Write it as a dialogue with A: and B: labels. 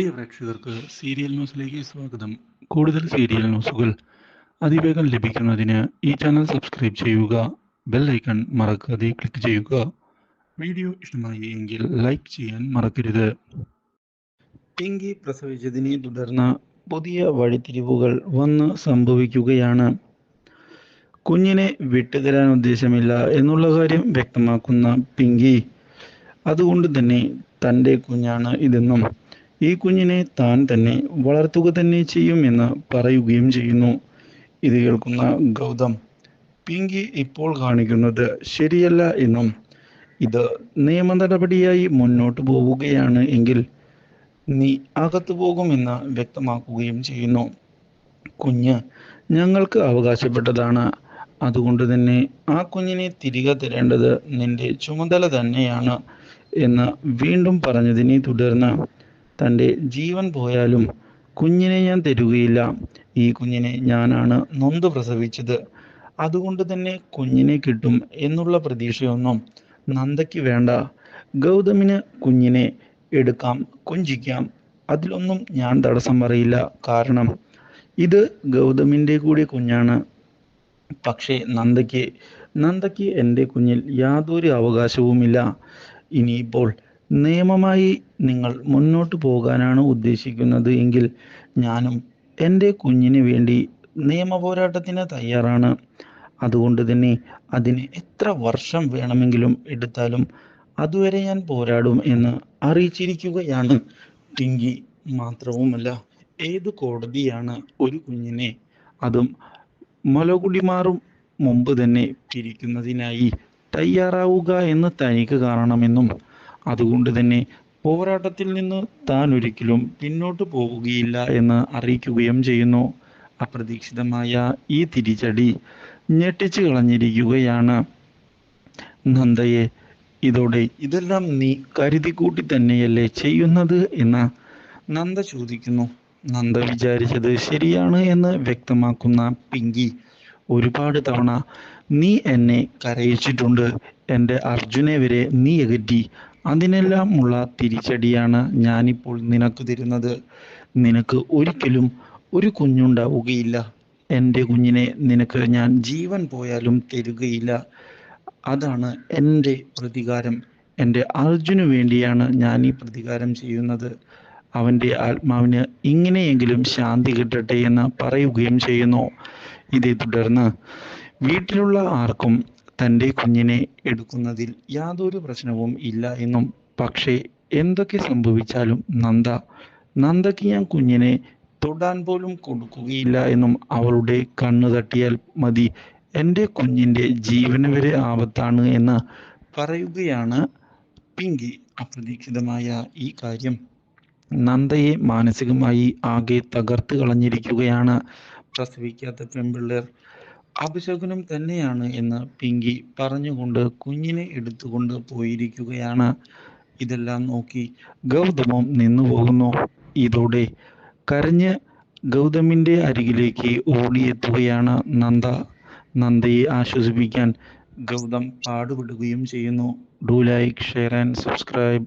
A: പ്രിയ പ്രേക്ഷകർക്ക് സീരിയൽ ന്യൂസിലേക്ക് സ്വാഗതം. കൂടുതൽ സീരിയൽ ന്യൂസുകൾ അതിവേഗം ലഭിക്കുന്നതിന് ഈ ചാനൽ സബ്സ്ക്രൈബ് ചെയ്യുക ബെൽ ഐക്കൺ മറക്കാതെ ക്ലിക്ക് ചെയ്യുക. വീഡിയോ ഇഷ്ടമായി എങ്കിൽ ലൈക്ക് ചെയ്യാൻ മറക്കരുത്. പിങ്കി പ്രസവിച്ചതിനെ തുടർന്ന് പുതിയ വഴിത്തിരിവുകൾ വന്ന് സംഭവിക്കുകയാണ്. കുഞ്ഞിനെ വിട്ടുതരാൻ ഉദ്ദേശമില്ല എന്നുള്ള കാര്യം വ്യക്തമാക്കുന്ന പിങ്കി. അതുകൊണ്ട് തന്നെ തന്റെ കുഞ്ഞാണ് ഇതെന്നും ഈ കുഞ്ഞിനെ താൻ തന്നെ വളർത്തുക തന്നെ ചെയ്യും എന്ന് പറയുകയും ചെയ്യുന്നു. ഇത് കേൾക്കുന്ന ഗൗതം പിങ്കി ഇപ്പോൾ കാണിക്കുന്നത് ശരിയല്ല എന്നും ഇത് നിയമ നടപടിയായി മുന്നോട്ട് പോവുകയാണ് എങ്കിൽ നീ അകത്തു പോകുമെന്ന് വ്യക്തമാക്കുകയും ചെയ്യുന്നു. കുഞ്ഞ് ഞങ്ങൾക്ക് അവകാശപ്പെട്ടതാണ്. അതുകൊണ്ട് തന്നെ ആ കുഞ്ഞിനെ തിരികെ തരേണ്ടത് നിന്റെ ചുമതല തന്നെയാണ് എന്ന് വീണ്ടും പറഞ്ഞതിനെ തുടർന്ന് തന്റെ ജീവൻ പോയാലും കുഞ്ഞിനെ ഞാൻ തരുകയില്ല. ഈ കുഞ്ഞിനെ ഞാനാണ് നൊന്ത് പ്രസവിച്ചത്. അതുകൊണ്ട് തന്നെ കുഞ്ഞിനെ കിട്ടും എന്നുള്ള പ്രതീക്ഷയൊന്നും നന്ദയ്ക്ക് വേണ്ട. ഗൗതമിന് കുഞ്ഞിനെ എടുക്കാം കൊഞ്ചിക്കാം. അതിലൊന്നും ഞാൻ തടസ്സം പറയില്ല. കാരണം ഇത് ഗൗതമിന്റെ കൂടി കുഞ്ഞാണ്. പക്ഷേ നന്ദയ്ക്ക് നന്ദയ്ക്ക് എന്റെ കുഞ്ഞിൽ യാതൊരു അവകാശവുമില്ല. ഇനിയിപ്പോൾ നിയമമായി നിങ്ങൾ മുന്നോട്ട് പോകാനാണ് ഉദ്ദേശിക്കുന്നത് എങ്കിൽ ഞാനും എന്റെ കുഞ്ഞിന് വേണ്ടി നിയമ പോരാട്ടത്തിന് തയ്യാറാണ്. അതുകൊണ്ട് തന്നെ അതിന് എത്ര വർഷം വേണമെങ്കിലും എടുത്താലും അതുവരെ ഞാൻ പോരാടും എന്ന് അറിയിച്ചിരിക്കുകയാണ്. ടിങ്കി മാത്രവുമല്ല ഏത് കോടതിയാണ് ഒരു കുഞ്ഞിനെ അതും മുലകുടിമാറും മുമ്പ് തന്നെ പിരിക്കുന്നതിനായി തയ്യാറാവുക എന്ന് തനിക്ക് കാണണമെന്നും അതുകൊണ്ട് തന്നെ പോരാട്ടത്തിൽ നിന്ന് താൻ ഒരിക്കലും പിന്നോട്ട് പോവുകയില്ല എന്ന് അറിയിക്കുകയും ചെയ്യുന്നു. അപ്രതീക്ഷിതമായ ഈ തിരിച്ചടി ഞെട്ടിച്ചു കളഞ്ഞിരിക്കുകയാണ്. നന്ദയെ ഇതോടെ ഇതെല്ലാം നീ കരുതിക്കൂട്ടി തന്നെയല്ലേ ചെയ്യുന്നത്? എന്ന് നന്ദ ചോദിക്കുന്നു. നന്ദ വിചാരിച്ചത് ശരിയാണ് എന്ന് വ്യക്തമാക്കുന്ന പിങ്കി ഒരുപാട് തവണ നീ എന്നെ കരയിച്ചിട്ടുണ്ട്. എന്റെ അർജുനെ വരെ നീ അകറ്റി. അതിനെല്ലാം ഉള്ള തിരിച്ചടിയാണ് ഞാനിപ്പോൾ നിനക്ക് തരുന്നത്. നിനക്ക് ഒരിക്കലും ഒരു കുഞ്ഞുണ്ടാവുകയില്ല. എന്റെ കുഞ്ഞിനെ നിനക്ക് ഞാൻ ജീവൻ പോയാലും തരുകയില്ല. അതാണ് എന്റെ പ്രതികാരം. എന്റെ അർജുനു വേണ്ടിയാണ് ഞാൻ ഈ പ്രതികാരം ചെയ്യുന്നത്. അവന്റെ ആത്മാവിന് ഇങ്ങനെയെങ്കിലും ശാന്തി കിട്ടട്ടെ എന്ന് പറയുകയും ചെയ്യുന്നു. ഇതേ തുടർന്ന് വീട്ടിലുള്ള ആർക്കും തന്റെ കുഞ്ഞിനെ എടുക്കുന്നതിൽ യാതൊരു പ്രശ്നവും ഇല്ല എന്നും. പക്ഷേ എന്തൊക്കെ സംഭവിച്ചാലും നന്ദ നന്ദയ്ക്ക് ഞാൻ കുഞ്ഞിനെ തൊടാൻ പോലും കൊടുക്കുകയില്ല എന്നും അവളുടെ കണ്ണു തട്ടിയാൽ മതി. എന്റെ കുഞ്ഞിന്റെ ജീവന് വരെ ആപത്താണ് എന്ന് പറയുകയാണ് പിങ്കി അപ്രതീക്ഷിതമായ ഈ കാര്യം. നന്ദയെ മാനസികമായി ആകെ തകർത്ത് കളഞ്ഞിരിക്കുകയാണ് പ്രസവിക്കാത്ത പെൺപിള്ളേർ. അപശകുനം തന്നെയാണ് എന്ന് പിങ്കി പറഞ്ഞുകൊണ്ട് കുഞ്ഞിനെ എടുത്തുകൊണ്ട് പോയിരിക്കുകയാണ്. ഇതെല്ലാം നോക്കി ഗൗതമം നിന്നു പോകുന്നു. ഇതോടെ കരഞ്ഞ് ഗൗതമിന്റെ അരികിലേക്ക് ഓടിയെത്തുകയാണ് നന്ദ. നന്ദയെ ആശ്വസിപ്പിക്കാൻ ഗൗതം പാടുപെടുകയും ചെയ്യുന്നു. Do like share and subscribe